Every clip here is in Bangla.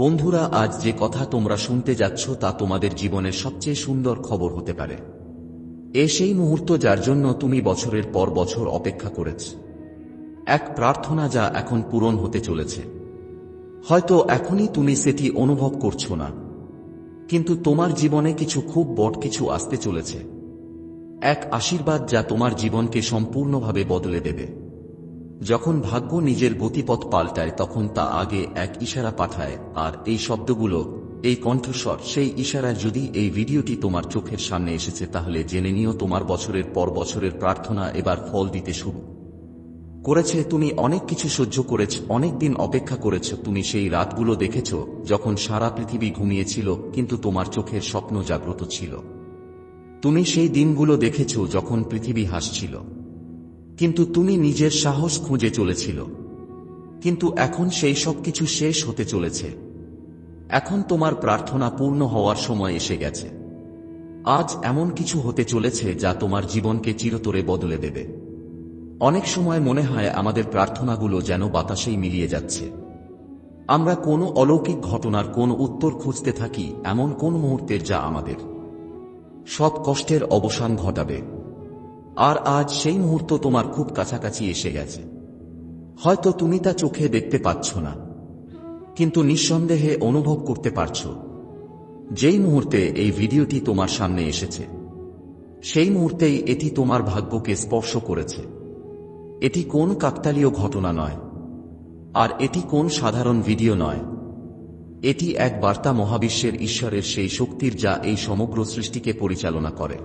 বন্ধুরা, আজ যে কথা তোমরা শুনতে যাচ্ছ তা তোমাদের জীবনের সবচেয়ে সুন্দর খবর হতে পারে। এ সেই মুহূর্ত যার জন্য তুমি বছরের পর বছর অপেক্ষা করেছ। এক প্রার্থনা যা এখন পূরণ হতে চলেছে। হয়তো এখনই তুমি সেটি অনুভব করছ না। কিন্তু তোমার জীবনে কিছু খুব বড় কিছু আসতে চলেছে। এক আশীর্বাদ যা তোমার জীবনকে সম্পূর্ণভাবে বদলে দেবে। যখন ভাগ্য নিজের গতিপথ পাল্টায়, তখন তা আগে এক ইশারা পাঠায়, আর এই শব্দগুলো, এই কণ্ঠস্বর, সেই ইশারা যদি এই ভিডিওটি তোমার চোখের সামনে এসেছে, তাহলে জেনে নিও তোমার বছরের পর বছরের প্রার্থনা এবার ফল দিতে শুরু। করেছে, তুমি অনেক কিছু সহ্য করেছ, অনেক দিন অপেক্ষা করেছ, তুমি সেই রাতগুলো দেখেছ, যখন সারা পৃথিবী ঘুমিয়েছিল, কিন্তু তোমার চোখের স্বপ্ন জাগ্রত ছিল। তুমি সেই দিনগুলো দেখেছ, যখন পৃথিবী হাসছিল। কিন্তু তুমি নিজের সাহস খুঁজে চলেছিল। কিন্তু এখন সেই সব কিছু শেষ হতে চলেছে। এখন তোমার প্রার্থনা পূর্ণ হওয়ার সময় এসে গেছে। আজ এমন কিছু হতে চলেছে যা তোমার জীবনকে চিরতরে বদলে দেবে। অনেক সময় মনে হয় আমাদের প্রার্থনাগুলো যেন বাতাসেই মিলিয়ে যাচ্ছে। আমরা কোনো অলৌকিক ঘটনার কোন উত্তর খুঁজতে থাকি এমন কোন মুহূর্তের যা আমাদের। সব কষ্টের অবসান ঘটাবে। আর আজ সেই মুহূর্ত তোমার খুব কাছাকাছি এসে গেছে। হয়তো তুমি তা চোখে দেখতে পাচ্ছ না, কিন্তু নিঃসন্দেহে অনুভব করতে পারছ। যেই মুহূর্তে এই ভিডিওটি তোমার সামনে এসেছে, সেই মুহূর্তেই এটি তোমার ভাগ্যকে স্পর্শ করেছে। এটি কোন কাকতালীয় ঘটনা নয়, আর এটি কোন সাধারণ ভিডিও নয়। এটি এক বার্তা মহাবিশ্বের ঈশ্বরের সেই শক্তির যা এই সমগ্র সৃষ্টিকে পরিচালনা করে।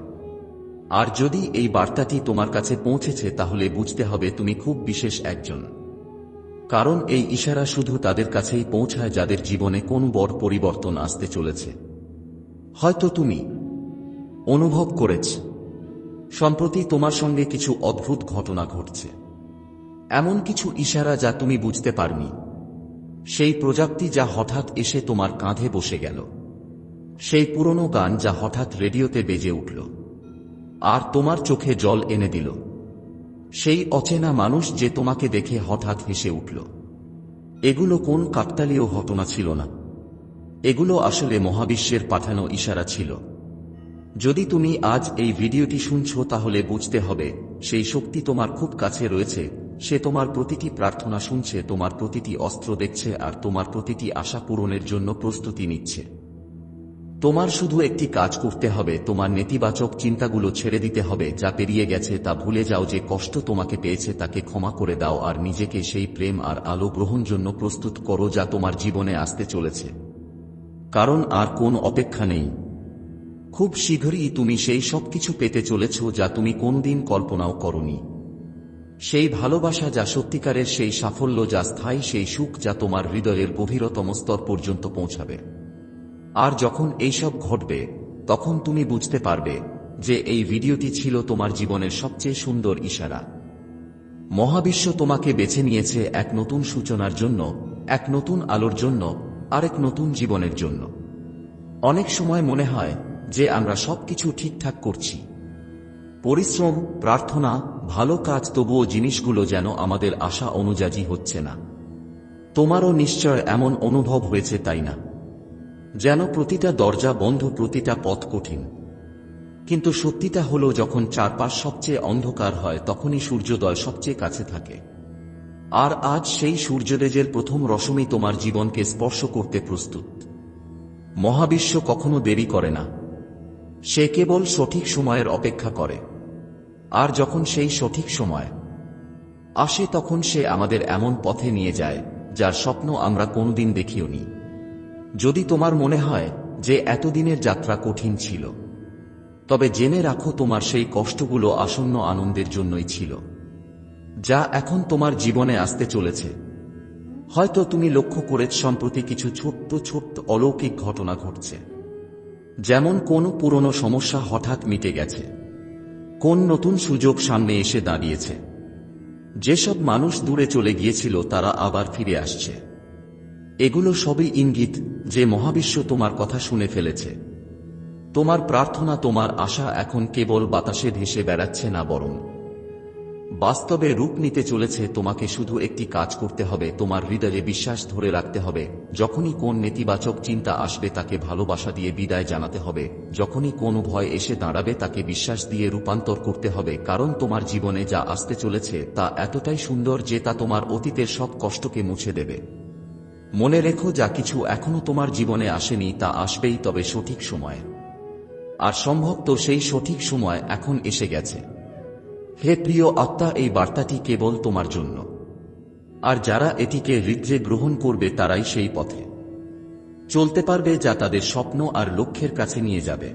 আর যদি এই বার্তাটি তোমার কাছে পৌঁছেছে, তাহলে বুঝতে হবে তুমি খুব বিশেষ একজন। কারণ এই ইশারা শুধু তাদের কাছেই পৌঁছায় যাদের জীবনে কোন বড় পরিবর্তন আসতে চলেছে। হয়তো তুমি অনুভব করেছ, সম্প্রতি তোমার সঙ্গে কিছু অদ্ভুত ঘটনা ঘটছে। এমন কিছু ইশারা যা তুমি বুঝতে পারনি। সেই প্রজাপ্তি যা হঠাৎ এসে তোমার কাঁধে বসে গেল। সেই পুরনো গান যা হঠাৎ রেডিওতে বেজে উঠল। আর তোমার চোখে জল এনে দিল। সেই অচেনা মানুষ যে তোমাকে দেখে হঠাৎ হেসে উঠল। এগুলো কোন কাকতালীয় ঘটনা ছিল না। এগুলো আসলে মহাবিশ্বের পাঠানো ইশারা ছিল। যদি তুমি আজ এই ভিডিওটি শুনছ তাহলে বুঝতে হবে, সেই শক্তি তোমার খুব কাছে রয়েছে, সে তোমার প্রতিটি প্রার্থনা শুনছে, তোমার প্রতিটি অস্ত্র দেখছে আর তোমার প্রতিটি আশা পূরণের জন্য প্রস্তুতি নিচ্ছে। তোমার শুধু একটি কাজ করতে হবে, তোমার নেতিবাচক চিন্তাগুলো ছেড়ে দিতে হবে, যা পেরিয়ে গেছে তা ভুলে যাও যে কষ্ট তোমাকে পেয়েছে তাকে ক্ষমা করে দাও আর নিজেকে সেই প্রেম আর আলো গ্রহণ জন্য প্রস্তুত করো যা তোমার জীবনে আসতে চলেছে। কারণ আর কোন অপেক্ষা নেই। খুব শীঘ্রই তুমি সেই সব কিছু পেতে চলেছ যা তুমি কোনদিন কল্পনাও করনি। সেই ভালোবাসা যা সত্যিকারের সেই সাফল্য যা স্থায়ী সেই সুখ যা তোমার হৃদয়ের গভীরতম স্তর পর্যন্ত পৌঁছাবে। আর যখন এইসব ঘটবে, তখন তুমি বুঝতে পারবে যে এই ভিডিওটি ছিল তোমার জীবনের সবচেয়ে সুন্দর ইশারা। মহাবিশ্ব তোমাকে বেছে নিয়েছে এক নতুন সূচনার জন্য, এক নতুন আলোর জন্য, আরেক নতুন জীবনের জন্য। অনেক সময় মনে হয় যে আমরা সবকিছু ঠিকঠাক করছি। পরিশ্রম, প্রার্থনা, ভালো কাজ তবুও জিনিসগুলো যেন আমাদের আশা অনুযায়ী হচ্ছে না। তোমারও নিশ্চয় এমন অনুভব হয়েছে তাই না? যেন প্রতিটা দরজা বন্ধ, প্রতিটা পথ কঠিন। কিন্তু সত্যিটা হলো, যখন চারপাশ সবচেয়ে অন্ধকার হয়, তখনই সূর্যোদয় সবচেয়ে কাছে থাকে। আর আজ সেই সূর্যদেজের প্রথম রশ্মি তোমার জীবনকে স্পর্শ করতে প্রস্তুত। মহাবিশ্ব কখনো দেরি করে না। সে কেবল সঠিক সময়ের অপেক্ষা করে। আর যখন সেই সঠিক সময় আসে, তখন সে আমাদের এমন পথে নিয়ে যায়, যার স্বপ্ন আমরা কোনদিন দেখিওনি। যদি তোমার মনে হয় যে এতদিনের যাত্রা কঠিন ছিল, তবে জেনে রাখো তোমার সেই কষ্টগুলো আসন্ন আনন্দের জন্যই ছিল, যা এখন তোমার জীবনে আসতে চলেছে। হয়তো তুমি লক্ষ্য করেছ সম্প্রতি কিছু ছোট্ট ছোট্ট অলৌকিক ঘটনা ঘটছে, যেমন কোনো পুরনো সমস্যা হঠাৎ মিটে গেছে, কোন নতুন সুযোগ সামনে এসে দাঁড়িয়েছে। যেসব মানুষ দূরে চলে গিয়েছিল, তারা আবার ফিরে আসছে। এগুলো সবই ইঙ্গিত যে মহাবিশ্ব তোমার কথা শুনে ফেলেছে। তোমার প্রার্থনা, তোমার আশা এখন কেবল বাতাসে ভেসে বেড়াচ্ছে না বরং। বাস্তবে রূপ নিতে চলেছে তোমাকে শুধু একটি কাজ করতে হবে, তোমার হৃদয়ে বিশ্বাস ধরে রাখতে হবে। যখনই কোন নেতিবাচক চিন্তা আসবে তাকে ভালোবাসা দিয়ে বিদায় জানাতে হবে। যখনই কোনো ভয় এসে দাঁড়াবে তাকে বিশ্বাস দিয়ে রূপান্তর করতে হবে। কারণ তোমার জীবনে যা আসতে চলেছে তা এতটাই সুন্দর যে তা তোমার অতীতের সব কষ্টকে মুছে দেবে। মনে রেখো, যা কিছু এখনও তোমার জীবনে আসেনি, তা আসবেই তবে সঠিক সময়ে। আর সম্ভব তো সেই সঠিক সময় এখন এসে গেছে। হে প্রিয় আত্মা, এই বার্তাটি কেবল তোমার জন্য। আর যারা এটিকে হৃদ্রে গ্রহণ করবে, তারাই সেই পথে। চলতে পারবে যা তাদের স্বপ্ন আর লক্ষ্যের কাছে নিয়ে যাবে।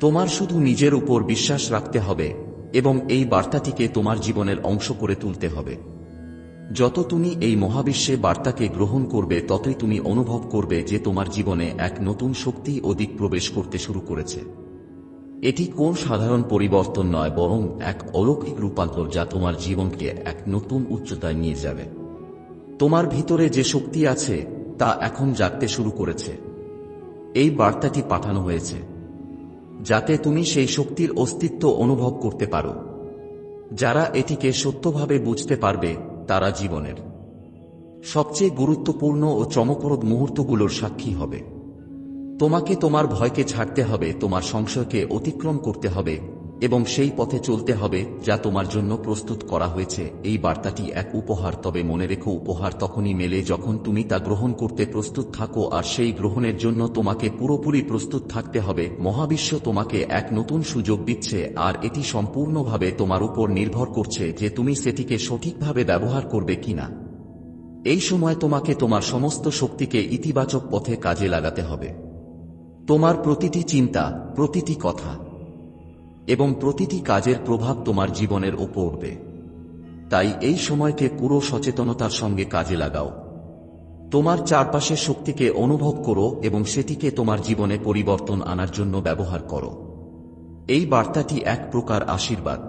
তোমার শুধু নিজের উপর বিশ্বাস রাখতে হবে, এবং এই বার্তাটিকে তোমার জীবনের অংশ করে তুলতে হবে। যত তুমি এই মহাবিশ্বে বার্তাকে গ্রহণ করবে, ততই তুমি অনুভব করবে যে তোমার জীবনে এক নতুন শক্তি অধিক প্রবেশ করতে শুরু করেছে। এটি কোন সাধারণ পরিবর্তন নয়, বরং এক অলৌকিক রূপান্তর যা তোমার জীবনকে এক নতুন উচ্চতায় নিয়ে যাবে। তোমার ভিতরে যে শক্তি আছে, তা এখন জাগতে শুরু করেছে। এই বার্তাটি পাঠানো হয়েছে, যাতে তুমি সেই শক্তির অস্তিত্ব অনুভব করতে পারো। যারা এটিকে সত্যভাবে বুঝতে পারবে তারা জীবনের সবচেয়ে গুরুত্বপূর্ণ ও চমকপ্রদ মুহূর্তগুলোর সাক্ষী হবে। তোমাকে তোমার ভয়কে ছাড়তে হবে, তোমার সংশয়কে অতিক্রম করতে হবে এবং সেই পথে চলতে হবে যা তোমার জন্য প্রস্তুত করা হয়েছে। এই বার্তাটি এক উপহার। তবে মনে রেখো, উপহার তখনই মেলে যখন তুমি তা গ্রহণ করতে প্রস্তুত থাকো আর সেই গ্রহণের জন্য তোমাকে পুরোপুরি প্রস্তুত থাকতে হবে। মহাবিশ্ব তোমাকে এক নতুন সুযোগ দিচ্ছে আর এটি সম্পূর্ণভাবে তোমার উপর নির্ভর করছে যে তুমি সেটিকে সঠিকভাবে ব্যবহার করবে কিনা। এই সময় তোমাকে তোমার সমস্ত শক্তিকে ইতিবাচক পথে কাজে লাগাতে হবে। তোমার প্রতিটি চিন্তা, প্রতিটি কথা এবং প্রতিটি কাজের প্রভাব তোমার জীবনের ওপর তাই এই সময়কে পুরো সচেতনতার সঙ্গে কাজে লাগাও। তোমার চারপাশের শক্তিকে অনুভব করো এবং সেটিকে তোমার জীবনে পরিবর্তন আনার জন্য ব্যবহার করো। এই বার্তাটি এক প্রকার আশীর্বাদ।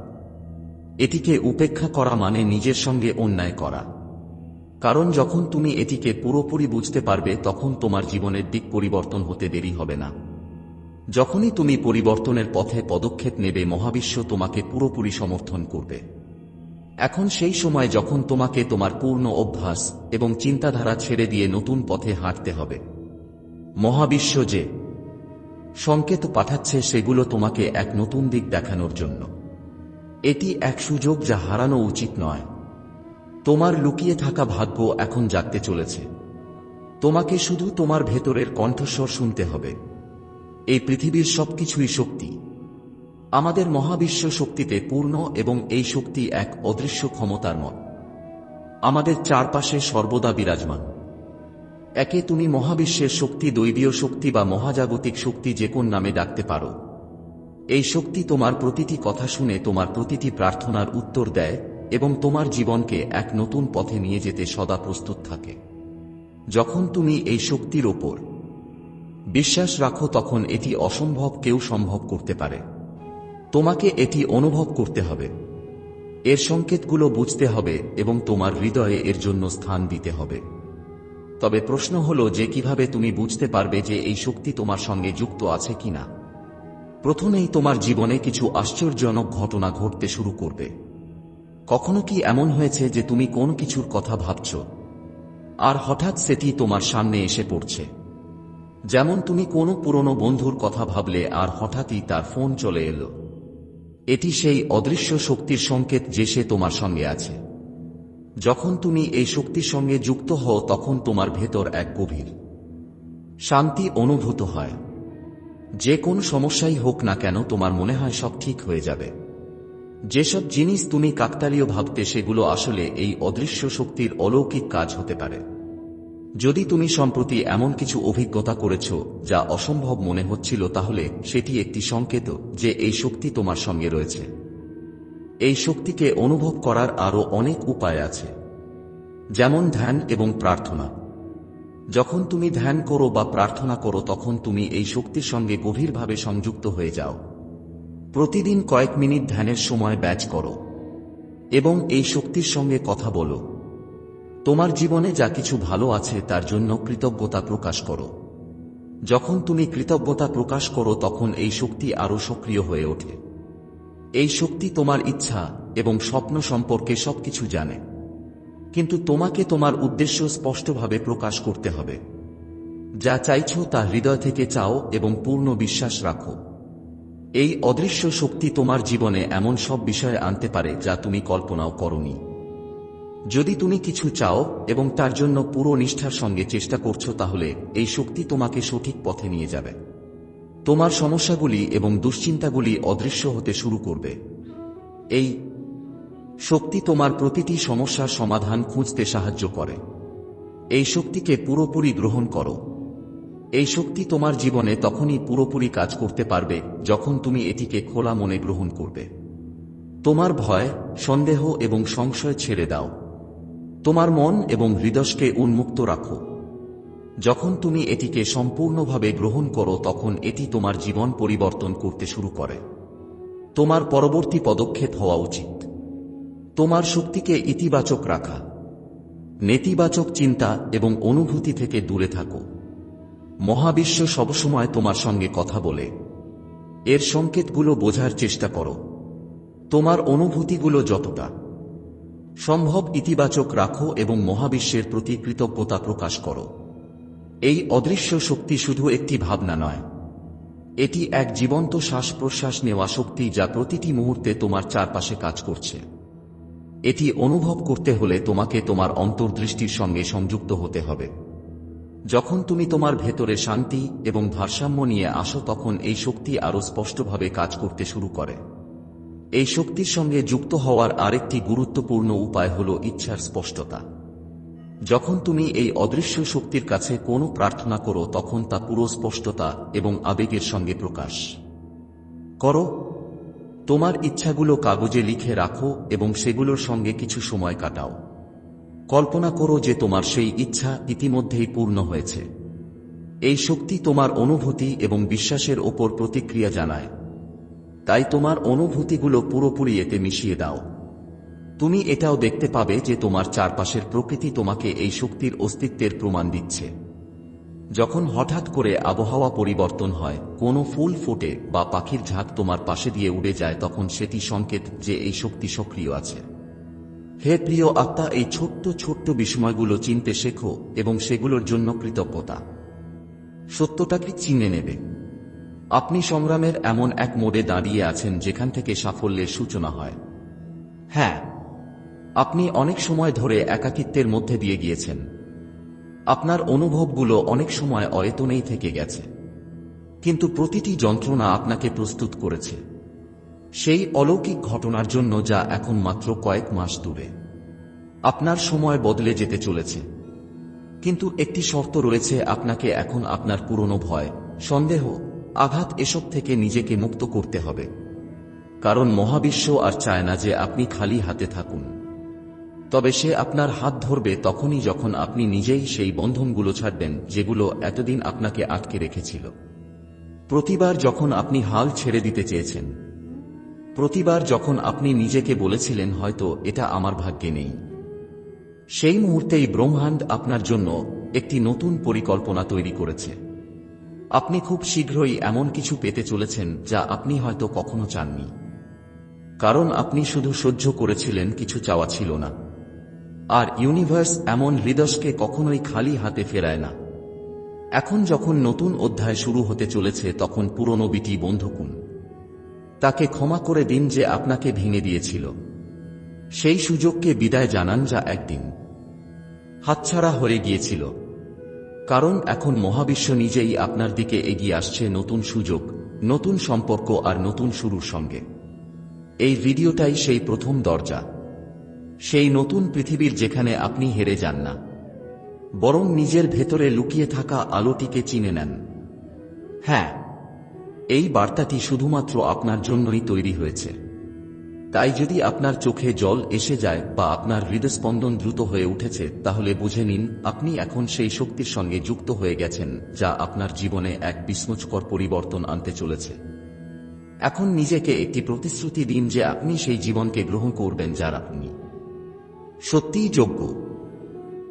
এটিকে উপেক্ষা করা মানে নিজের সঙ্গে অন্যায় করা। কারণ যখন তুমি এটিকে পুরোপুরি বুঝতে পারবে, তখন তোমার জীবনের দিক পরিবর্তন হতে দেরি হবে না। যখনই তুমি পরিবর্তনের পথে পদক্ষেপ নেবে, মহাবিশ্ব তোমাকে পুরোপুরি সমর্থন করবে। এখন সেই সময় যখন তোমাকে তোমার পূর্ণ অভ্যাস এবং চিন্তাধারা ছেড়ে দিয়ে নতুন পথে হাঁটতে হবে। মহাবিশ্ব যে সংকেত পাঠাচ্ছে, সেগুলো তোমাকে এক নতুন দিক দেখানোর জন্য। এটি এক সুযোগ যা হারানো উচিত নয়। তোমার লুকিয়ে থাকা ভাগ্য এখন জাগতে চলেছে। তোমাকে শুধু তোমার ভেতরের কণ্ঠস্বর শুনতে হবে। এই পৃথিবীর সবকিছুই শক্তি। আমাদের মহাবিশ্ব শক্তিতে পূর্ণ এবং এই শক্তি এক অদৃশ্য ক্ষমতার মত। আমাদের চারপাশে সর্বদা বিরাজমান। একে তুমি মহাবিশ্বের শক্তি, দৈবীয় শক্তি বা মহাজাগতিক শক্তি যে কোন নামে ডাকতে পারো। এই শক্তি তোমার প্রতিটি কথা শুনে তোমার প্রতিটি প্রার্থনার উত্তর দেয় এবং তোমার জীবনকে এক নতুন পথে নিয়ে যেতে সদা প্রস্তুত থাকে। যখন তুমি এই শক্তির ওপর বিশ্বাস রাখো তখন এটি অসম্ভব কেউ সম্ভব করতে পারে। তোমাকে এটি অনুভব করতে হবে। এর সংকেতগুলো বুঝতে হবে এবং তোমার হৃদয়ে এর জন্য স্থান দিতে হবে। তবে প্রশ্ন হল যে কীভাবে তুমি বুঝতে পারবে যে এই শক্তি তোমার সঙ্গে যুক্ত আছে কিনা? প্রথমেই তোমার জীবনে কিছু আশ্চর্যজনক ঘটনা ঘটতে শুরু করবে। কখনো কি এমন হয়েছে যে তুমি কোন কিছুর কথা ভাবছ? আর হঠাৎ সেটি তোমার সামনে এসে পড়ছে। যেমন তুমি কোনো পুরনো বন্ধুর কথা ভাবলে আর হঠাৎই তার ফোন চলে এলো। এটি সেই অদৃশ্য শক্তির সংকেত যে সে তোমার সঙ্গে আছে। যখন তুমি এই শক্তির সঙ্গে যুক্ত হও, তখন তোমার ভেতর এক গভীর শান্তি অনুভূত হয়। যে কোন সমস্যাই হোক না কেন, তোমার মনে হয় সব ঠিক হয়ে যাবে। যেসব জিনিস তুমি কাকতালীয় ভাবতে, সেগুলো আসলে এই অদৃশ্য শক্তির অলৌকিক কাজ হতে পারে। যদি তুমি সম্প্রতি এমন কিছু অভিজ্ঞতা করেছ যা অসম্ভব মনে হচ্ছিল, তাহলে সেটি একটি সংকেত যে এই শক্তি তোমার সঙ্গে রয়েছে। এই শক্তিকে অনুভব করার আরও অনেক উপায় আছে। যেমন ধ্যান এবং প্রার্থনা। যখন তুমি ধ্যান করো বা প্রার্থনা করো, তখন তুমি এই শক্তির সঙ্গে গভীরভাবে সংযুক্ত হয়ে যাও। প্রতিদিন কয়েক মিনিট ধ্যানের সময় ব্যাচ করো এবং এই শক্তির সঙ্গে কথা বলো। তোমার জীবনে যা কিছু ভালো আছে তার জন্য কৃতজ্ঞতা প্রকাশ করো। যখন তুমি কৃতজ্ঞতা প্রকাশ করো, তখন এই শক্তি আরও সক্রিয় হয়ে ওঠে। এই শক্তি তোমার ইচ্ছা এবং স্বপ্ন সম্পর্কে সবকিছু জানে। কিন্তু তোমাকে তোমার উদ্দেশ্য স্পষ্টভাবে প্রকাশ করতে হবে। যা চাইছো তা হৃদয় থেকে চাও এবং পূর্ণ বিশ্বাস রাখো। এই অদৃশ্য শক্তি তোমার জীবনে এমন সব বিষয়ে আনতে পারে যা তুমি কল্পনাও করনি। যদি তুমি কিছু চাও এবং তার জন্য পুরো নিষ্ঠার সঙ্গে চেষ্টা করছ তাহলে এই শক্তি তোমাকে সঠিক পথে নিয়ে যাবে। তোমার সমস্যাগুলি এবং দুশ্চিন্তাগুলি অদৃশ্য হতে শুরু করবে। এই শক্তি তোমার প্রতিটি সমস্যার সমাধান খুঁজতে সাহায্য করে। এই শক্তিকে পুরোপুরি গ্রহণ করো। এই শক্তি তোমার জীবনে তখনই পুরোপুরি কাজ করতে পারবে যখন তুমি এটিকে খোলা মনে গ্রহণ করবে। তোমার ভয়, সন্দেহ এবং সংশয় ছেড়ে দাও। তোমার মন এবং হৃদয়কে উন্মুক্ত রাখো। যখন তুমি এটিকে সম্পূর্ণভাবে গ্রহণ করো, তখন এটি তোমার জীবন পরিবর্তন করতে শুরু করে। তোমার পরবর্তী পদক্ষেপ হওয়া উচিত। তোমার শক্তিকে ইতিবাচক রাখা, নেতিবাচক চিন্তা এবং অনুভূতি থেকে দূরে থাকো। মহাবিশ্ব সবসময় তোমার সঙ্গে কথা বলে। এর সংকেতগুলো বোঝার চেষ্টা করো। তোমার অনুভূতিগুলো যতটা সম্ভব ইতিবাচক রাখো এবং মহাবিশ্বের প্রতি কৃতজ্ঞতা প্রকাশ করো। এই অদৃশ্য শক্তি শুধু একটি ভাবনা নয়। এটি এক জীবন্ত শ্বাস প্রশ্বাস নেওয়া শক্তি যা প্রতিটি মুহূর্তে তোমার চারপাশে কাজ করছে। এটি অনুভব করতে হলে তোমাকে তোমার অন্তর্দৃষ্টির সঙ্গে সংযুক্ত হতে হবে। যখন তুমি তোমার ভেতরে শান্তি এবং ভারসাম্য নিয়ে আসো তখন এই শক্তি আরও স্পষ্টভাবে কাজ করতে শুরু করে। এই শক্তির সঙ্গে যুক্ত হওয়ার আরেকটি গুরুত্বপূর্ণ উপায় হল ইচ্ছার স্পষ্টতা। যখন তুমি এই অদৃশ্য শক্তির কাছে কোনো প্রার্থনা করো, তখন তা পুরো স্পষ্টতা এবং আবেগের সঙ্গে প্রকাশ। করো। তোমার ইচ্ছাগুলো কাগজে লিখে রাখো এবং সেগুলোর সঙ্গে কিছু সময় কাটাও। কল্পনা করো যে তোমার সেই ইচ্ছা ইতিমধ্যেই পূর্ণ হয়েছে। এই শক্তি তোমার অনুভূতি এবং বিশ্বাসের ওপর প্রতিক্রিয়া জানায়। তাই তোমার অনুভূতিগুলো পুরোপুরি এতে মিশিয়ে দাও। তুমি এটাও দেখতে পাবে যে তোমার চারপাশের প্রকৃতি তোমাকে এই শক্তির অস্তিত্বের প্রমাণ দিচ্ছে। যখন হঠাৎ করে আবহাওয়া পরিবর্তন হয়, কোনো ফুল ফোটে বা পাখির ঝাঁক তোমার পাশে দিয়ে উড়ে যায়, তখন সেটি সংকেত যে এই শক্তি সক্রিয় আছে। হে প্রিয় আত্মা, এই ছোট্ট ছোট্ট বিস্ময়গুলো চিনতে শেখো এবং সেগুলোর জন্য কৃতজ্ঞতা। সত্যটাকে চিনে নেবে? আপনি সংগ্রামের এমন এক মোড়ে দাঁড়িয়ে আছেন যেখান থেকে সাফল্যের সূচনা হয়। হ্যাঁ আপনি অনেক সময় ধরে একাকিত্বের মধ্যে দিয়ে গিয়েছেন। আপনার অনুভবগুলো অনেক সময় অয়েতনেই থেকে গেছে। কিন্তু প্রতিটি যন্ত্রণা আপনাকে প্রস্তুত করেছে। সেই অলৌকিক ঘটনার জন্য যা এখন মাত্র কয়েক মাস দূরে। আপনার সময় বদলে যেতে চলেছে। কিন্তু একটি শর্ত রয়েছে আপনাকে এখন আপনার পুরনো ভয়, সন্দেহ আঘাত এসব থেকে নিজেকে মুক্ত করতে হবে। কারণ মহাবিশ্ব আর চায় না যে আপনি খালি হাতে থাকুন। তবে সে আপনার হাত ধরবে তখনই যখন আপনি নিজেই সেই বন্ধনগুলো ছাড়বেন যেগুলো এতদিন আপনাকে আটকে রেখেছিল। প্রতিবার যখন আপনি হাল ছেড়ে দিতে চেয়েছেন, প্রতিবার যখন আপনি নিজেকে বলেছিলেন, হয়তো এটা আমার ভাগ্যে নেই। সেই মুহূর্তেই ব্রহ্মাণ্ড আপনার জন্য একটি নতুন পরিকল্পনা তৈরি করেছে। আপনি খুব শীঘ্রই এমন কিছু পেতে চলেছেন যা আপনি হয়তো কখনো চাননি। কারণ আপনি শুধু সহ্য করেছিলেন, কিছু চাওয়া ছিল না। আর ইউনিভার্স এমন হৃদয়কে কখনোই খালি হাতে ফেরায় না। এখন যখন নতুন অধ্যায় শুরু হতে চলেছে, তখন পুরনো বিটি বন্ধুকুন। তাকে ক্ষমা করে দিন যে আপনাকে ভেঙে দিয়েছিল। সেই সুযোগকে বিদায় জানান যা একদিন। হাতছাড়া হয়ে গিয়েছিল। কারণ এখন মহাবিশ্ব নিজেই আপনার দিকে এগিয়ে আসছে নতুন সুযোগ, নতুন সম্পর্ক আর নতুন শুরুর সঙ্গে। এই ভিডিওটাই সেই প্রথম দরজা। সেই নতুন পৃথিবীর যেখানে আপনি হেরে যান না। বরং নিজের ভেতরে লুকিয়ে থাকা আলোটিকে চিনে নেন। হ্যাঁ এই বার্তাটি শুধুমাত্র আপনার জন্যই তৈরি হয়েছে। তাই যদি আপনার চোখে জল এসে যায় বা আপনার হৃদস্পন্দন দ্রুত হয়ে উঠেছে, তাহলে বুঝে নিন, আপনি এখন সেই শক্তির সঙ্গে যুক্ত হয়ে গেছেন, যা আপনার জীবনে এক বিস্মচকর পরিবর্তন আনতে চলেছে। এখন নিজেকে একটি প্রতিশ্রুতি দিন যে আপনি সেই জীবনকে গ্রহণ করবেন যার আপনি সত্যিই যোগ্য।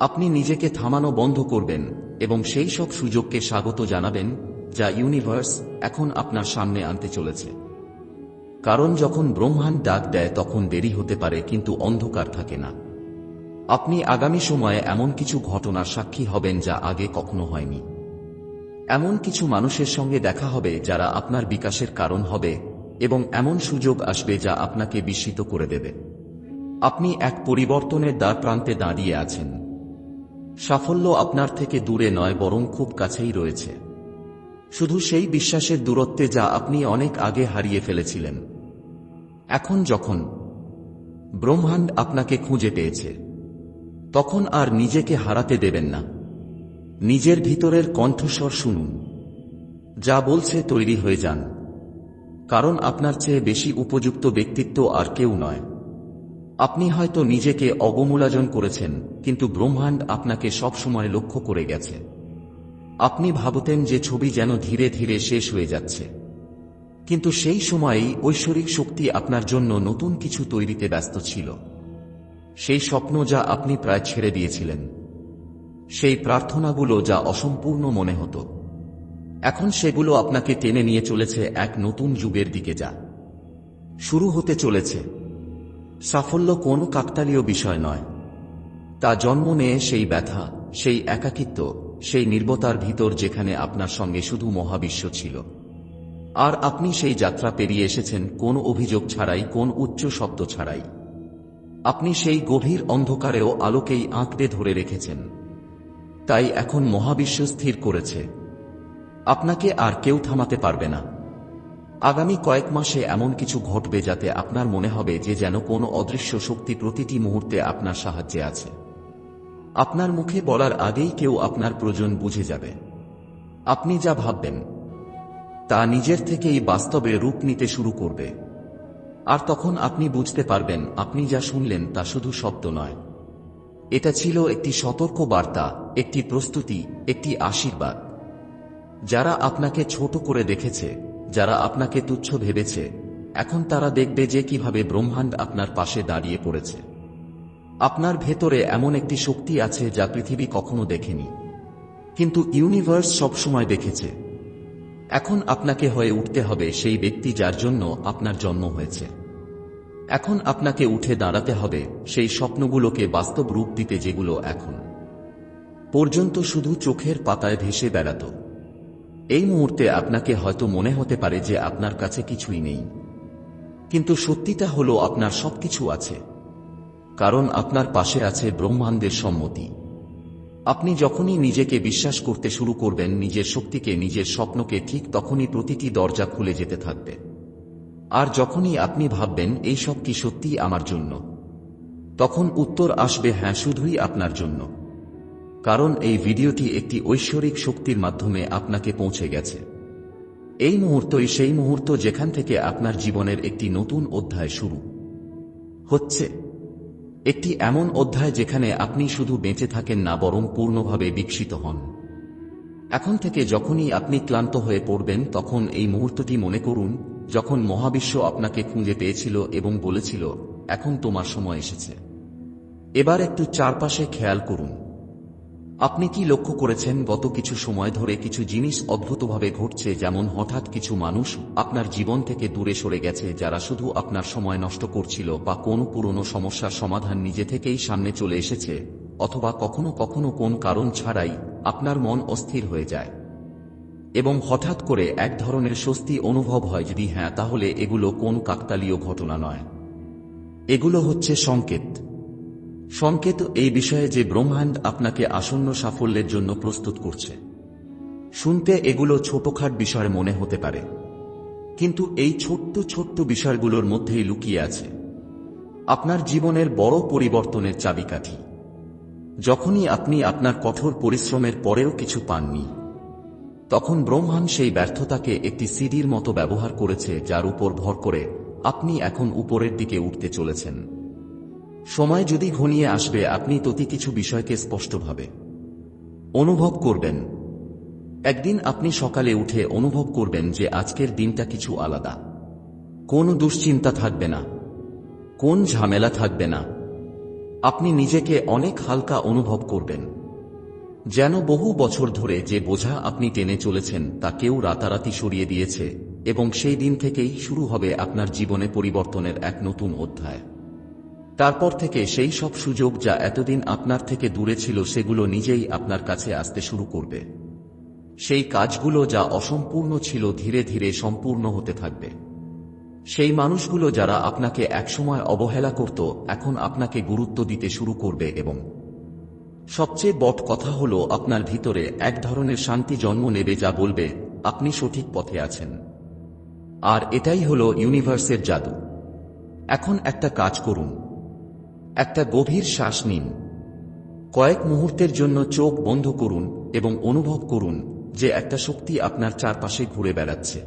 আপনি নিজেকে থামানো বন্ধ করবেন এবং সেই সব সুযোগকে স্বাগত জানাবেন যা ইউনিভার্স এখন আপনার সামনে আনতে চলেছে। কারণ যখন ব্রহ্মাণ্ড ডাক দেয় তখন দেরি হতে পারে, কিন্তু অন্ধকার থাকে না। আপনি আগামী সময়ে এমন কিছু ঘটনার সাক্ষী হবেন যা আগে কখনো হয়নি। এমন কিছু মানুষের সঙ্গে দেখা হবে যারা আপনার বিকাশের কারণ হবে এবং এমন সুযোগ আসবে যা আপনাকে বিস্মিত করে দেবে। আপনি এক পরিবর্তনের দ্বার প্রান্তে দাঁড়িয়ে আছেন। সাফল্য আপনার থেকে দূরে নয়, বরং খুব কাছেই রয়েছে। শুধু সেই বিশ্বাসের দূরত্বে যা আপনি অনেক আগে হারিয়ে ফেলেছিলেন। এখন যখন ব্রহ্মাণ্ড আপনাকে খুঁজে পেয়েছে, তখন আর নিজেকে হারাতে দেবেন না। নিজের ভিতরের কণ্ঠস্বর শুনুন। যা বলছে তৈরি হয়ে যান। কারণ আপনার চেয়ে বেশি উপযুক্ত ব্যক্তিত্ব আর কেউ নয়। আপনি হয়তো নিজেকে অবমূলাজন করেছেন, কিন্তু ব্রহ্মাণ্ড আপনাকে সবসময় লক্ষ্য করে গেছে। আপনি ভাবতেন যে ছবি যেন ধীরে ধীরে শেষ হয়ে যাচ্ছে। কিন্তু সেই সময়েই ঐশ্বরিক শক্তি আপনার জন্য নতুন কিছু তৈরিতে ব্যস্ত ছিল। সেই স্বপ্ন যা আপনি প্রায় ছেড়ে দিয়েছিলেন। সেই প্রার্থনাগুলো যা অসম্পূর্ণ মনে হতো। এখন সেগুলো আপনাকে টেনে নিয়ে চলেছে এক নতুন যুগের দিকে যা। শুরু হতে চলেছে। সাফল্য কোনো কাকতালীয় বিষয় নয়। তা জন্ম নেয় সেই ব্যথা, সেই একাকিত্ব, সেই নির্বতার ভিতর যেখানে আপনার সঙ্গে শুধু মহাবিশ্ব ছিল। আর আপনি সেই যাত্রা পেরিয়ে এসেছেন কোন অভিযোগ ছাড়াই, কোন উচ্চ শব্দ ছাড়াই। আপনি সেই গভীর অন্ধকারেও আলোকেই আঁকড়ে ধরে রেখেছেন। তাই এখন মহাবিশ্ব স্থির করেছে। আপনাকে আর কেউ থামাতে পারবে না। আগামী কয়েক মাসে এমন কিছু ঘটবে যাতে আপনার মনে হবে যে যেন কোনো অদৃশ্য শক্তি প্রতিটি মুহূর্তে আপনার সাহায্যে আছে। আপনার মুখে বলার আগেই কেউ আপনার প্রয়োজন বুঝে যাবে। আপনি যা ভাববেন তা নিজের থেকেই বাস্তবে রূপ নিতে শুরু করবে। আর তখন আপনি বুঝতে পারবেন, আপনি যা শুনলেন তা শুধু শব্দ নয়। এটা ছিল একটি সতর্ক বার্তা একটি প্রস্তুতি, একটি আশীর্বাদ। যারা আপনাকে ছোট করে দেখেছে, যারা আপনাকে তুচ্ছ ভেবেছে, এখন তারা দেখবে যে কীভাবে ব্রহ্মাণ্ড আপনার পাশে দাঁড়িয়ে পড়েছে। আপনার ভেতরে এমন একটি শক্তি আছে যা পৃথিবী কখনো দেখেনি। কিন্তু ইউনিভার্স সবসময় দেখেছে। এখন আপনাকে হয়ে উঠতে হবে সেই ব্যক্তি যার জন্য আপনার জন্ম হয়েছে। এখন আপনাকে উঠে দাঁড়াতে হবে সেই স্বপ্নগুলোকে বাস্তব রূপ দিতে যেগুলো এখন। পর্যন্ত শুধু চোখের পাতায় ভেসে বেড়াত। এই মুহূর্তে আপনাকে হয়তো মনে হতে পারে যে আপনার কাছে কিছুই নেই। কিন্তু সত্যিটা হলো আপনার সবকিছু আছে। কারণ আপনার পাশে আছে ব্রহ্মাণ্ডের সম্মতি। আপনি যখনই নিজেকে বিশ্বাস করতে শুরু করবেন, নিজের শক্তিকে, নিজের স্বপ্নকে, ঠিক তখনই প্রতিটি দরজা খুলে যেতে থাকবে। আর যখনই আপনি ভাববেন, এই সব কি সত্যিই আমার জন্য? তখন উত্তর আসবে হ্যাঁ শুধুই আপনার জন্য। কারণ এই ভিডিওটি একটি ঐশ্বরিক শক্তির মাধ্যমে আপনাকে পৌঁছে গেছে। এই মুহূর্তই সেই মুহূর্ত যেখান থেকে আপনার জীবনের একটি নতুন অধ্যায় শুরু হচ্ছে। একটি এমন অধ্যায় যেখানে আপনি শুধু বেঁচে থাকেন না, বরং পূর্ণভাবে বিকশিত হন। এখন থেকে যখনই আপনি ক্লান্ত হয়ে পড়বেন, তখন এই মুহূর্তটি মনে করুন, যখন মহাবিশ্ব আপনাকে খুঁজে পেয়েছিল এবং বলেছিল, এখন তোমার সময় এসেছে। এবার একটু চারপাশে খেয়াল করুন। আপনি কি লক্ষ্য করেছেন গত কিছু সময় ধরে কিছু জিনিস অদ্ভুতভাবে ঘটছে, যেমন হঠাৎ কিছু মানুষ আপনার জীবন থেকে দূরে সরে গেছে, যারা শুধু আপনার সময় নষ্ট করছিল বা কোন পুরনো সমস্যার সমাধান নিজে থেকেই সামনে চলে এসেছে, অথবা কখনো কখনো কোন কারণ ছাড়াই আপনার মন অস্থির হয়ে যায়? এবং হঠাৎ করে এক ধরনের স্বস্তি অনুভব হয় যদি হ্যাঁ তাহলে এগুলো কোন কাকতালীয় ঘটনা নয়। এগুলো হচ্ছে সংকেত। সংকেত এই বিষয়ে যে ব্রহ্মাণ্ড আপনাকে আসন্ন সাফল্যের জন্য প্রস্তুত করছে। শুনতে এগুলো ছোটখাট বিষয় মনে হতে পারে। কিন্তু এই ছোট্ট ছোট্ট বিষয়গুলোর মধ্যেই লুকিয়ে আছে আপনার জীবনের বড় পরিবর্তনের চাবিকাঠি। যখনই আপনি আপনার কঠোর পরিশ্রমের পরেও কিছু পাননি, তখন ব্রহ্মাণ্ড সেই ব্যর্থতাকে একটি সিডির মতো ব্যবহার করেছে যার উপর ভর করে আপনি এখন উপরের দিকে উঠতে চলেছেন। সময় যদি ঘনিয়ে আসবে, আপনি ততি কিছু বিষয়কে স্পষ্টভাবে অনুভব করবেন। একদিন আপনি সকালে উঠে অনুভব করবেন যে আজকের দিনটা কিছু আলাদা। কোন দুশ্চিন্তা থাকবে না। কোন ঝামেলা থাকবে না। আপনি নিজেকে অনেক হালকা অনুভব করবেন। যেন বহু বছর ধরে যে বোঝা আপনি টেনে চলেছেন, তা কেউ রাতারাতি সরিয়ে দিয়েছে এবং সেই দিন থেকেই শুরু হবে আপনার জীবনে পরিবর্তনের এক নতুন অধ্যায়। তারপর থেকে সেই সব সুযোগ যা এতদিন আপনার থেকে দূরে ছিল সেগুলো নিজেই আপনার কাছে আসতে শুরু করবে। সেই কাজগুলো যা অসম্পূর্ণ ছিল ধীরে ধীরে সম্পূর্ণ হতে থাকবে। সেই মানুষগুলো যারা আপনাকে একসময় অবহেলা করত, এখন আপনাকে গুরুত্ব দিতে শুরু করবে এবং সবচেয়ে বট কথা হলো আপনার ভিতরে এক ধরনের শান্তি জন্ম নেবে যা বলবে, আপনি সঠিক পথে আছেন। আর এটাই হলো ইউনিভার্সের জাদু। এখন একটা কাজ করুন। একটা গভীর শ্বাস নিন। কয়েক মুহূর্তের জন্য চোখ বন্ধ করুন এবং অনুভব করুন যে একটা শক্তি আপনার চারপাশে ঘুরে বেড়াচ্ছে।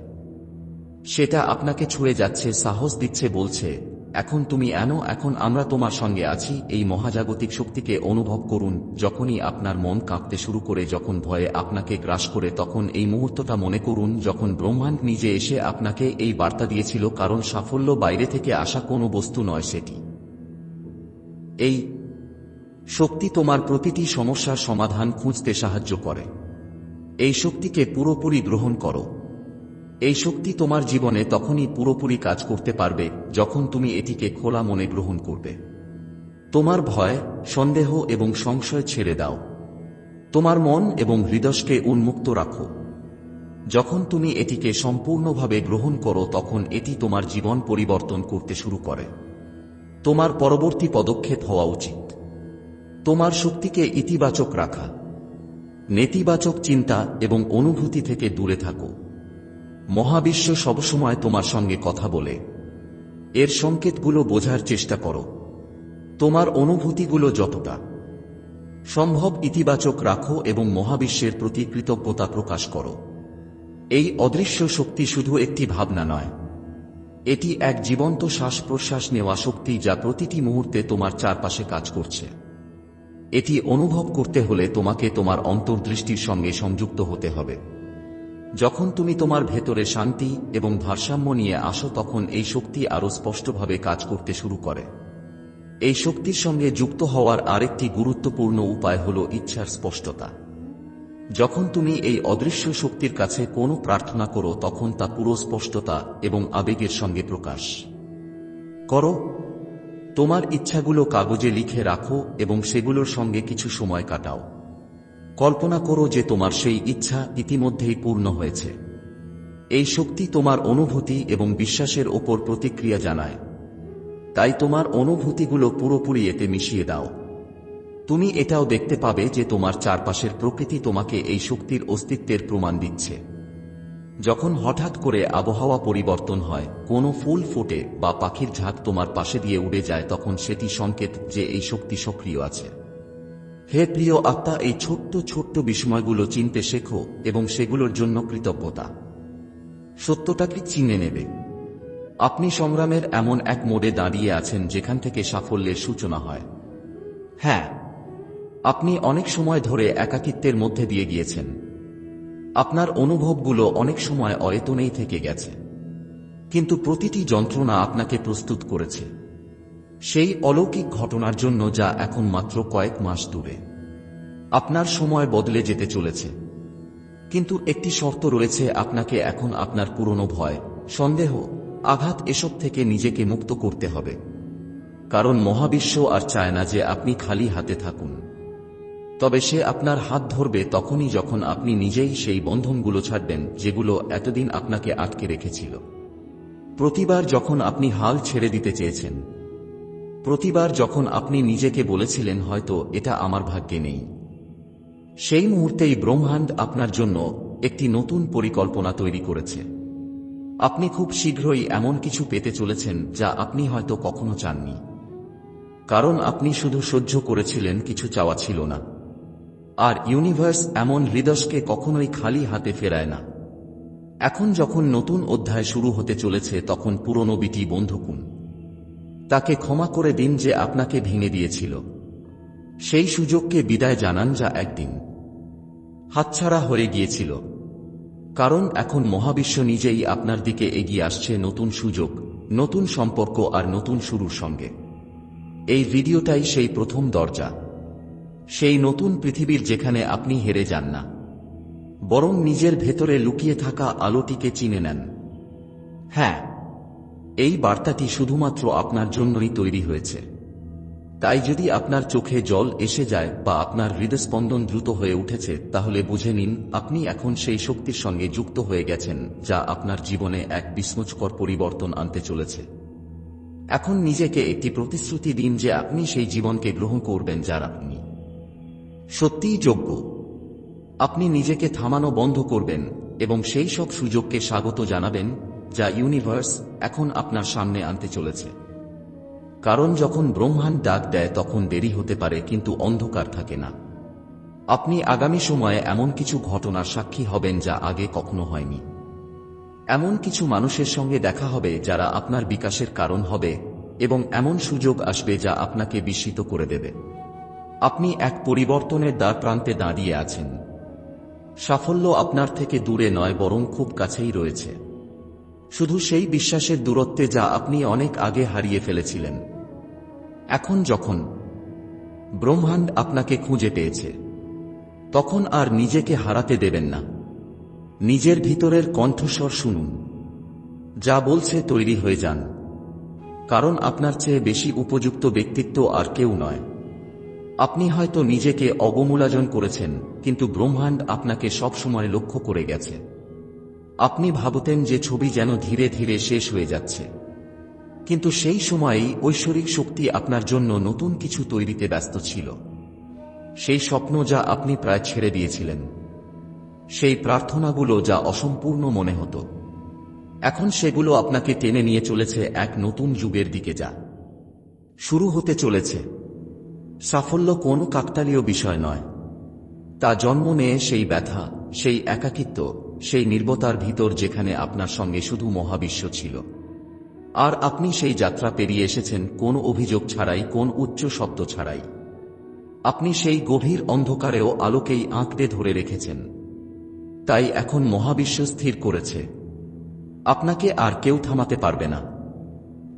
সেটা আপনাকে ছুঁড়ে যাচ্ছে, সাহস দিচ্ছে, বলছে, এখন তুমি এন, এখন আমরা তোমার সঙ্গে আছি। এই মহাজাগতিক শক্তিকে অনুভব করুন যখনই আপনার মন কাঁপতে শুরু করে, যখন ভয়ে আপনাকে গ্রাস করে, তখন এই মুহূর্তটা মনে করুন যখন ব্রহ্মাণ্ড নিজে এসে আপনাকে এই বার্তা দিয়েছিল, কারণ সাফল্য বাইরে থেকে আসা কোনো বস্তু নয় সেটি। এই শক্তি তোমার প্রতিটি সমস্যার সমাধান খুঁজতে সাহায্য করে। এই শক্তিকে পুরোপুরি গ্রহণ করো। এই শক্তি তোমার জীবনে তখনই পুরোপুরি কাজ করতে পারবে যখন তুমি এটিকে খোলা মনে গ্রহণ করবে। তোমার ভয়, সন্দেহ এবং সংশয় ছেড়ে দাও। তোমার মন এবং হৃদয়কে উন্মুক্ত রাখো। যখন তুমি এটিকে সম্পূর্ণভাবে গ্রহণ করো তখন এটি তোমার জীবন পরিবর্তন করতে শুরু করে। তোমার পরবর্তী পদক্ষেপ হওয়া উচিত। তোমার শক্তিকে ইতিবাচক রাখা, নেতিবাচক চিন্তা এবং অনুভূতি থেকে দূরে থাকো। মহাবিশ্ব সবসময় তোমার সঙ্গে কথা বলে। এর সংকেতগুলো বোঝার চেষ্টা করো। তোমার অনুভূতিগুলো যতটা সম্ভব ইতিবাচক রাখো এবং মহাবিশ্বের প্রতি কৃতজ্ঞতা প্রকাশ করো। এই অদৃশ্য শক্তি শুধু একটি ভাবনা নয় এটি এক জীবন্ত শ্বাস প্রশ্বাস নেওয়া শক্তি যা প্রতিটি মুহূর্তে তোমার চারপাশে কাজ করছে। এটি অনুভব করতে হলে তোমাকে তোমার অন্তর্দৃষ্টির সঙ্গে সংযুক্ত হতে হবে। যখন তুমি তোমার ভেতরে শান্তি এবং ভারসাম্য নিয়ে আসো তখন এই শক্তি আরও স্পষ্টভাবে কাজ করতে শুরু করে। এই শক্তির সঙ্গে যুক্ত হওয়ার আরেকটি গুরুত্বপূর্ণ উপায় হল ইচ্ছার স্পষ্টতা। যখন তুমি এই অদৃশ্য শক্তির কাছে কোনো প্রার্থনা করো, তখন তা পুরো স্পষ্টতা এবং আবেগের সঙ্গে প্রকাশ। করো। তোমার ইচ্ছাগুলো কাগজে লিখে রাখো এবং সেগুলোর সঙ্গে কিছু সময় কাটাও। কল্পনা করো যে তোমার সেই ইচ্ছা ইতিমধ্যেই পূর্ণ হয়েছে। এই শক্তি তোমার অনুভূতি এবং বিশ্বাসের ওপর প্রতিক্রিয়া জানায়। তাই তোমার অনুভূতিগুলো পুরোপুরি এতে মিশিয়ে দাও। তুমি এটাও দেখতে পাবে যে তোমার চারপাশের প্রকৃতি তোমাকে এই শক্তির অস্তিত্বের প্রমাণ দিচ্ছে। যখন হঠাৎ করে আবহাওয়া পরিবর্তন হয়, কোনো ফুল ফোটে বা পাখির ঝাঁক তোমার পাশে দিয়ে উড়ে যায়, তখন সেটি সংকেত যে এই শক্তি সক্রিয় আছে। হে প্রিয় আত্মা, এই ছোট্ট ছোট্ট বিস্ময়গুলো চিনতে শেখো এবং সেগুলোর জন্য কৃতজ্ঞতা। সত্যটাকে চিনে নেবে? আপনি সংগ্রামের এমন এক মোড়ে দাঁড়িয়ে আছেন যেখান থেকে সাফল্যের সূচনা হয়। হ্যাঁ আপনি অনেক সময় ধরে একাকিত্বের মধ্যে দিয়ে গিয়েছেন। আপনার অনুভবগুলো অনেক সময় অয়েতনেই থেকে গেছে। কিন্তু প্রতিটি যন্ত্রণা আপনাকে প্রস্তুত করেছে। সেই অলৌকিক ঘটনার জন্য যা এখন মাত্র কয়েক মাস দূরে। আপনার সময় বদলে যেতে চলেছে। কিন্তু একটি শর্ত রয়েছে আপনাকে এখন আপনার পুরনো ভয়, সন্দেহ, আঘাত এসব থেকে নিজেকে মুক্ত করতে হবে। কারণ মহাবিশ্ব আর চায় না যে আপনি খালি হাতে থাকুন। তবে সে আপনার হাত ধরবে তখনই যখন আপনি নিজেই সেই বন্ধনগুলো ছাড়বেন, যেগুলো এতদিন আপনাকে আটকে রেখেছিল। প্রতিবার যখন আপনি হাল ছেড়ে দিতে চেয়েছেন, প্রতিবার যখন আপনি নিজেকে বলেছিলেন, হয়তো এটা আমার ভাগ্যে নেই। সেই মুহূর্তেই ব্রহ্মাণ্ড আপনার জন্য একটি নতুন পরিকল্পনা তৈরি করেছে। আপনি খুব শীঘ্রই এমন কিছু পেতে চলেছেন, যা আপনি হয়তো কখনো চাননি। কারণ আপনি শুধু সহ্য করেছিলেন, কিছু চাওয়া ছিল না। আর ইউনিভার্স এমন হৃদয়কে কখনোই খালি হাতে ফেরায় না। এখন যখন নতুন অধ্যায় শুরু হতে চলেছে, তখন পুরনো বিটি বন্ধুকুন তাকে ক্ষমা করে দিন যে আপনাকে ভেঙে দিয়েছিল। সেই সুযোগকে বিদায় জানান যা একদিন হাতছাড়া হয়ে গিয়েছিল। কারণ এখন মহাবিশ্ব নিজেই আপনার দিকে এগিয়ে আসছে নতুন সুযোগ, নতুন সম্পর্ক আর নতুন শুরুর সঙ্গে। এই ভিডিওটাই সেই প্রথম দরজা। সেই নতুন পৃথিবীর যেখানে আপনি হেরে যান না। বরং নিজের ভেতরে লুকিয়ে থাকা আলোটিকে চিনে নেন। হ্যাঁ এই বার্তাটি শুধুমাত্র আপনার জন্যই তৈরি হয়েছে। তাই যদি আপনার চোখে জল এসে যায় বা আপনার হৃদস্পন্দন দ্রুত হয়ে উঠেছে, তাহলে বুঝে নিন, আপনি এখন সেই শক্তির সঙ্গে যুক্ত হয়ে গেছেন, যা আপনার জীবনে এক বিস্ময়কর পরিবর্তন আনতে চলেছে। এখন নিজেকে একটি প্রতিশ্রুতি দিন যে আপনি সেই জীবনকে গ্রহণ করবেন যার আপনি সত্যিই যোগ্য। আপনি নিজেকে থামানো বন্ধ করবেন এবং সেই সব সুযোগকে স্বাগত জানাবেন যা ইউনিভার্স এখন আপনার সামনে আনতে চলেছে। কারণ যখন ব্রহ্মাণ্ড ডাক দেয় তখন দেরি হতে পারে, কিন্তু অন্ধকার থাকে না। আপনি আগামী সময়ে এমন কিছু ঘটনার সাক্ষী হবেন যা আগে কখনো হয়নি। এমন কিছু মানুষের সঙ্গে দেখা হবে যারা আপনার বিকাশের কারণ হবে এবং এমন সুযোগ আসবে যা আপনাকে বিস্মিত করে দেবে। আপনি এক পরিবর্তনের দ্বার প্রান্তে দাঁড়িয়ে আছেন। সাফল্য আপনার থেকে দূরে নয়, বরং খুব কাছেই রয়েছে। শুধু সেই বিশ্বাসের দূরত্বে যা আপনি অনেক আগে হারিয়ে ফেলেছিলেন। এখন যখন ব্রহ্মাণ্ড আপনাকে খুঁজে পেয়েছে, তখন আর নিজেকে হারাতে দেবেন না। নিজের ভিতরের কণ্ঠস্বর শুনুন। যা বলছে তৈরি হয়ে যান। কারণ আপনার চেয়ে বেশি উপযুক্ত ব্যক্তিত্ব আর কেউ নয়। আপনি হয়তো নিজেকে অবমূলায়ন করেছেন, কিন্তু ব্রহ্মাণ্ড আপনাকে সবসময় লক্ষ্য করে গেছে। আপনি ভাবতেন যে ছবি যেন ধীরে ধীরে শেষ হয়ে যাচ্ছে। কিন্তু সেই সময়েই ঐশ্বরিক শক্তি আপনার জন্য নতুন কিছু তৈরিতে ব্যস্ত ছিল। সেই স্বপ্ন যা আপনি প্রায় ছেড়ে দিয়েছিলেন। সেই প্রার্থনাগুলো যা অসম্পূর্ণ মনে হতো। এখন সেগুলো আপনাকে টেনে নিয়ে চলেছে এক নতুন যুগের দিকে যা। শুরু হতে চলেছে। সাফল্য কোনো কাকতালীয় বিষয় নয়। তা জন্ম নেয় সেই ব্যথা, সেই একাকিত্ব, সেই নির্বতার ভিতর যেখানে আপনার সঙ্গে শুধু মহাবিশ্ব ছিল। আর আপনি সেই যাত্রা পেরিয়ে এসেছেন কোন অভিযোগ ছাড়াই, কোন উচ্চ শব্দ ছাড়াই। আপনি সেই গভীর অন্ধকারেও আলোকেই আঁকড়ে ধরে রেখেছেন। তাই এখন মহাবিশ্ব স্থির করেছে। আপনাকে আর কেউ থামাতে পারবে না।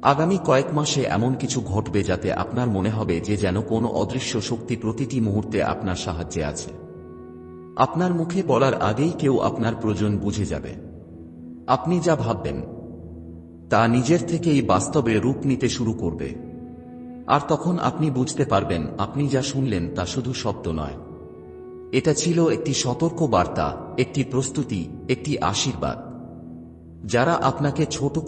আগামী কয়েক মাসে এমন কিছু ঘটবে যাতে আপনার মনে হবে যে যেন কোনো অদৃশ্য শক্তি প্রতিটি মুহূর্তে আপনার সাহায্যে আছে। আপনার মুখে বলার আগেই কেউ আপনার প্রয়োজন বুঝে যাবে। আপনি যা ভাববেন, তা নিজের থেকেই বাস্তবে রূপ নিতে শুরু করবে। আর তখন আপনি বুঝতে পারবেন, আপনি যা শুনলেন তা শুধু শব্দ নয়। এটা ছিল একটি সতর্ক বার্তা একটি প্রস্তুতি, একটি আশীর্বাদ। যারা আপনাকে ছোট